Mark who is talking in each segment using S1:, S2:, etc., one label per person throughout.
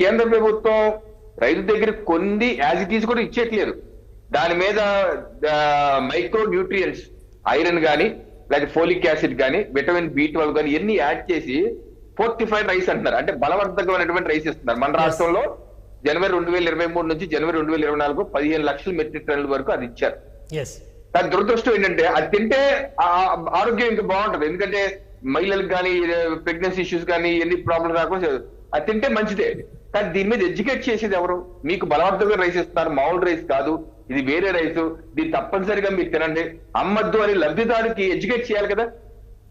S1: కేంద్ర ప్రభుత్వం రైతు దగ్గర కొన్ని యాజ్ ఇట్ ఈస్ కూడా ఇచ్చేట్లేదు. దాని మీద మైక్రో న్యూట్రియంట్స్ ఐరన్ గాని లేదా ఫోలిక్ యాసిడ్ గాని విటమిన్ బి ట్వెల్వ్ గాని ఇవన్నీ యాడ్ చేసి ఫోర్టిఫైడ్ రైస్ అంటున్నారు. అంటే బలవర్ధకమైనటువంటి రైస్ ఇస్తున్నారు. మన రాష్ట్రంలో జనవరి రెండు వేల ఇరవై మూడు నుంచి జనవరి రెండు వేల ఇరవై నాలుగు పదిహేను లక్షల మెట్రిక్ టన్నుల వరకు అది ఇచ్చారు. దాని దురదృష్టం ఏంటంటే అది తింటే ఆరోగ్యం ఇంకా బాగుంటది. ఎందుకంటే మహిళలకు కానీ ప్రెగ్నెన్సీ ఇష్యూస్ కానీ ఎన్ని ప్రాబ్లమ్స్ రాకుండా అది తింటే మంచిదే. కానీ దీని మీద ఎడ్యుకేట్ చేసేది ఎవరు? మీకు బలవంతంగా రైస్ ఇస్తున్నారు మామూలు రైస్ కాదు. ఇది వేరే రైస్. దీన్ని తప్పనిసరిగా మీరు తినండి. అమ్మద్దు అని లబ్ధిదారుకి ఎడ్యుకేట్ చేయాలి కదా?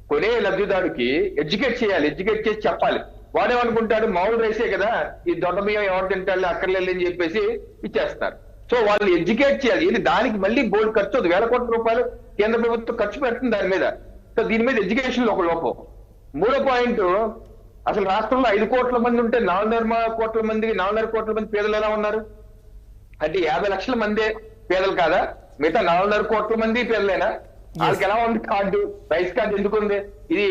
S1: కొనే లబ్ధిదారుకి ఎడ్యుకేట్ చేయాలి. ఎడ్యుకేట్ చేసి చెప్పాలి. వాడేమనుకుంటాడు? మామూలు రైసే కదా. ఈ దొడ్డ బియ్యం ఎవరు తింటాడు అక్కర్లేదు అని చెప్పేసి ఇచ్చేస్తారు. సో వాళ్ళు ఎడ్యుకేట్ చేయాలి. ఇది దానికి మళ్ళీ బోర్డు ఖర్చు అవుతుంది. వేల కోట్ల రూపాయలు కేంద్ర ప్రభుత్వం ఖర్చు పెడుతుంది దాని మీద. సో దీని మీద ఎడ్యుకేషన్ ఒక లోపం. మూడో పాయింట్ అసలు రాష్ట్రంలో ఐదు కోట్ల మంది ఉంటే నాలుగున్నర కోట్ల మంది నాలుగున్నర కోట్ల మంది పేదలు ఎలా ఉన్నారు? అంటే యాభై లక్షల మందే పేదలు కాదా? మిగతా నాలుగున్నర కోట్ల మంది పేదలేనా? వాళ్ళకి ఎలా ఉంది కార్డు? రైస్ కార్డు ఎందుకు ఉంది? ఇది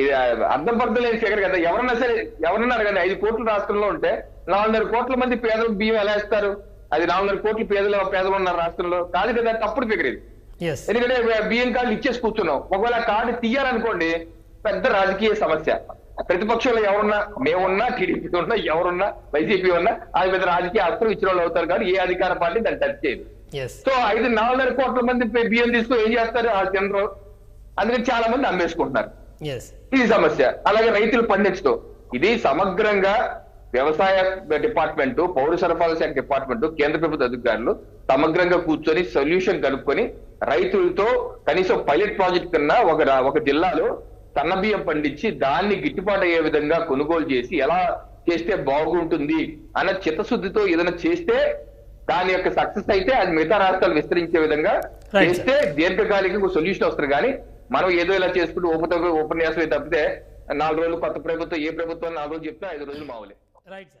S1: ఇది అర్థం పర్థం లేని ఫిగర్ కదా. ఎవరన్నా సరే ఎవరన్నారు కానీ ఐదు కోట్ల రాష్ట్రంలో ఉంటే నాలుగున్నర కోట్ల మంది పేదలు బియ్యం ఎలా ఇస్తారు అది నాలుగున్నర కోట్ల పేదలు పేదలు ఉన్నారు రాష్ట్రంలో. కాదు కదా తప్పుడు ఫిగర్ ఇది. ఎందుకంటే బియ్యం కార్డు ఇచ్చేసి కూర్చున్నాం. ఒకవేళ కార్డు తీయాలనుకోండి పెద్ద రాజకీయ సమస్య. ప్రతిపక్షంలో ఎవరున్నా మేమున్నా టీడీపీ ఉన్నా ఎవరున్నా వైసీపీ ఉన్నా అది పెద్ద రాజకీయ అస్త్రం ఇచ్చిన వాళ్ళు అవుతారు కానీ ఏ అధికార పార్టీ దాన్ని టచ్ చేయదు. సో ఐదు నాలుగున్నర కోట్ల మంది బియ్యం తీసుకుని ఏం చేస్తారు ఆ తినరు అందుకని చాలా మంది అమ్మేసుకుంటున్నారు. ఇది సమస్య. అలాగే రైతులు పండించడం. ఇది సమగ్రంగా వ్యవసాయ డిపార్ట్మెంట్ పౌర సరఫరాల శాఖ డిపార్ట్మెంట్ కేంద్ర ప్రభుత్వ అధికారులు సమగ్రంగా కూర్చొని సొల్యూషన్ కనుక్కొని రైతులతో కనీసం పైలట్ ప్రాజెక్ట్ కన్నా ఒక ఒక జిల్లాలో సన్న బియ్యం పండించి దాన్ని గిట్టుబాటు అయ్యే విధంగా కొనుగోలు చేసి ఎలా చేస్తే బాగుంటుంది అన్న చిత్తశుద్ధితో ఏదైనా చేస్తే దాని యొక్క సక్సెస్ అయితే అది మిగతా రాష్ట్రాలు విస్తరించే విధంగా చేస్తే దీర్ఘకాలిక సొల్యూషన్ వస్తుంది. కానీ మనం ఏదో ఇలా చేసుకుంటూ ఉపన్యాసం తప్పితే నాలుగు రోజులు కొత్త ప్రభుత్వం ఏ ప్రభుత్వం నాలుగు రోజులు చెప్తే ఐదు రోజులు మామూలే.
S2: రైట్